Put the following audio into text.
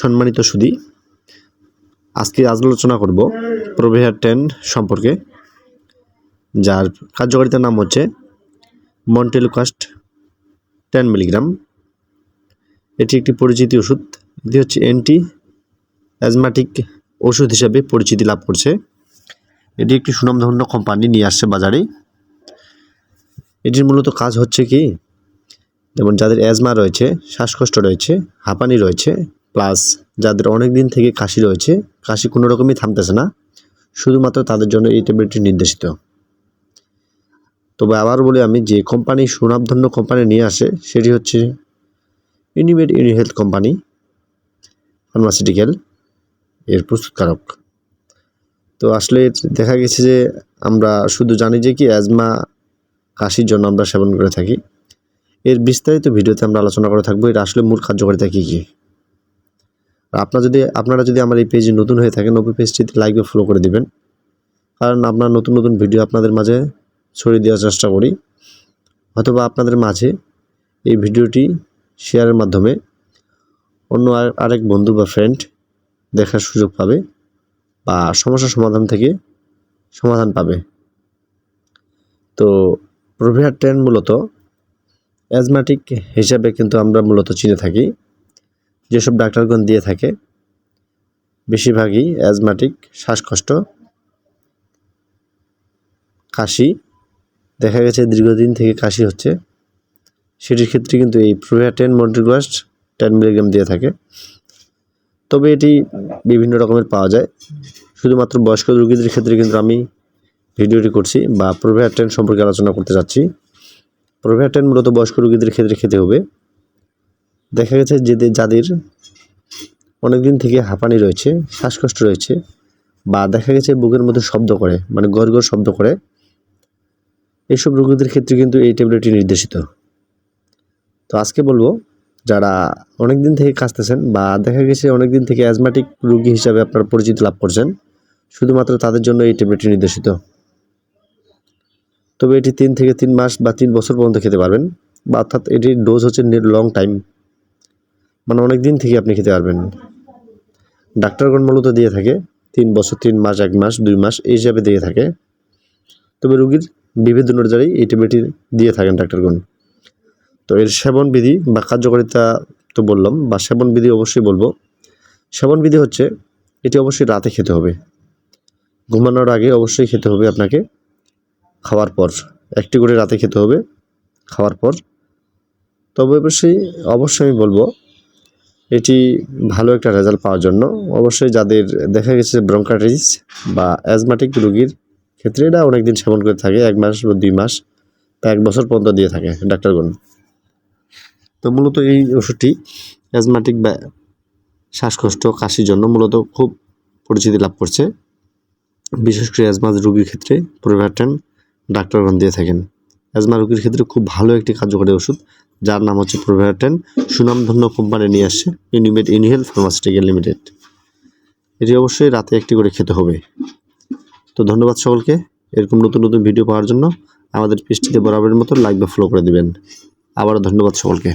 সম্মানিত সুদী, আজকে আজ আলোচনা করব প্রোভেয়ার টেন সম্পর্কে, যার কার্যকারিতার নাম হচ্ছে মন্টেলুকাস্ট টেন মিলিগ্রাম। এটি একটি পরিচিতি ওষুধ, এটি হচ্ছে অ্যান্টি অ্যাজমাটিক ওষুধ হিসাবে পরিচিতি লাভ করছে। এটি একটি সুনামধন্য কোম্পানি নিয়ে আসছে বাজারে। এটির মূলত কাজ হচ্ছে কি, যেমন যাদের অ্যাজমা রয়েছে, শ্বাসকষ্ট রয়েছে, হাঁপানি রয়েছে প্লাস যাদের অনেক দিন থেকে কাশি রয়েছে, কাশি কোনো রকমই থামতেছে না, শুধুমাত্র তাদের জন্য এই ট্যাবলেটটি নির্দেশিত। তবে আবার বলি আমি, যে কোম্পানি সুনামধন্য কোম্পানি নিয়ে আসে, সেটি হচ্ছে Unimed Uni Health company pharmaceutical এর প্রস্তুতকারক। তো আসলে দেখা গেছে যে আমরা শুধু জানি যে কি অ্যাজমা, কাশির জন্য আমরা সেবন করে থাকি। এর বিস্তারিত ভিডিওতে আমরা আলোচনা করে থাকব, এটা আসলে মূল কার্যকারিতা কী কী? আপনার যদি, আপনারা যদি আমার এই পেজে নতুন হয়ে থাকেন ওপি পেজটিতে লাইক বা ফলো করে দিবেন। কারণ আপনার নতুন নতুন ভিডিও আপনাদের মাঝে ছড়িয়ে দেওয়ার চেষ্টা করি। অথবা আপনাদের মাঝে এই ভিডিওটি শেয়ারের মাধ্যমে অন্য আর- আরেক বন্ধু বা ফ্রেন্ড দেখার সুযোগ পাবে বা সমস্যার সমাধান থেকে সমাধান পাবে। তো প্রোভিয়ার ট্রেন মূলত অ্যাজমাটিক হিসাবে কিন্তু আমরা মূলত চিনে থাকি। যেসব ডাক্তারগণ দিয়ে থাকে, বেশিরভাগই অ্যাজমাটিক শ্বাসকষ্ট, কাশি, দেখা গেছে দীর্ঘদিন থেকে কাশি হচ্ছে। সেটির ক্ষেত্রে কিন্তু এই Provia ten montelukast ten milligram দিয়ে থাকে। তবে এটি বিভিন্ন রকমের পাওয়া যায়। শুধুমাত্র বয়স্ক রোগীদের ক্ষেত্রে কিন্তু আমি ভিডিওটি করছি বা প্রোভিয়া টেন সম্পর্কে আলোচনা করতে যাচ্ছি। প্রোভিয়া টেন মূলত বয়স্ক রোগীদের ক্ষেত্রে খেতে হবে। দেখা গেছে যে যাদের অনেক দিন থেকে হাঁপানি রয়েছে, শ্বাসকষ্ট রয়েছে বা দেখা গেছে বুকের মধ্যে শব্দ করে মানে গড় গড় শব্দ করে এইসব রোগীদের ক্ষেত্রে কিন্তু এই ট্যাবলেটটি নির্দেশিত। তো আজকে বলব, যারা অনেক দিন থেকে কাশতেছেন বা দেখা গেছে অনেক দিন থেকে অ্যাজমাটিক রোগী হিসাবে আপনারা পরিচিতি লাভ করছেন, শুধুমাত্র তাদের জন্য এই ট্যাবলেটটি নির্দেশিত। তবে এটি তিন থেকে তিন মাস বা তিন বছর পর্যন্ত খেতে পারবেন, বা অর্থাৎ এটির ডোজ হচ্ছে লং টাইম মানে অনেক দিন থেকে আপনি খেতে পারবেন ডাক্তারগণ মূলত দিয়ে থাকে, তিন বছর, তিন মাস, এক মাস, দুই মাস, এই হিসাবে দিয়ে থাকে। তবে রুগীর বিভেদ অনুযায়ী এই দিয়ে থাকেন ডাক্তারগণ। তো এর সেবন বিধি বা কার্যকারিতা তো বললাম, বা সেবন বিধি অবশ্যই বলব। সেবন বিধি হচ্ছে, এটি অবশ্যই রাতে খেতে হবে। ঘুমানোর আগে অবশ্যই খেতে হবে আপনাকে খাওয়ার পর। একটি করে রাতে খেতে হবে, খাওয়ার পর। তবে অবশ্যই অবশ্যই আমি বলব এটি ভালো একটা রেজাল্ট পাওয়ার জন্য। অবশ্যই যাদের দেখা গেছে ব্রঙ্কাইটিস বা অ্যাজমাটিক রুগীর ক্ষেত্রে এটা অনেক দিন সেবন করে থাকে, এক মাস বা দুই মাস বা এক বছর পর্যন্ত দিয়ে থাকে ডাক্তারগণ। তো মূলত এই ওষুধটি অ্যাজমাটিক বা শ্বাসকষ্ট, কাশির জন্য মূলত খুব পরিচিতি লাভ করছে। বিশেষ করে অ্যাজমা রোগীর ক্ষেত্রে প্রোভারটেন ডাক্তারগণ দিয়ে থাকেন। অ্যাজমা রোগীর ক্ষেত্রে খুব ভালো একটি কার্যকরী ওষুধ, যার নাম হচ্ছে প্রোভারটেন সুনামধন্য কোম্পানি নিয়ে আসছে ইউনিমেড ইনহেল ফার্মাসিউটিক্যাল লিমিটেড। এটি অবশ্যই রাতে একটি করে খেতে হবে। তো ধন্যবাদ সকলকে। এরকম নতুন নতুন ভিডিও পাওয়ার জন্য আমাদের পেজটিতে বরাবরের মতো লাইক বা ফলো করে দিবেন। আবারও ধন্যবাদ সকলকে।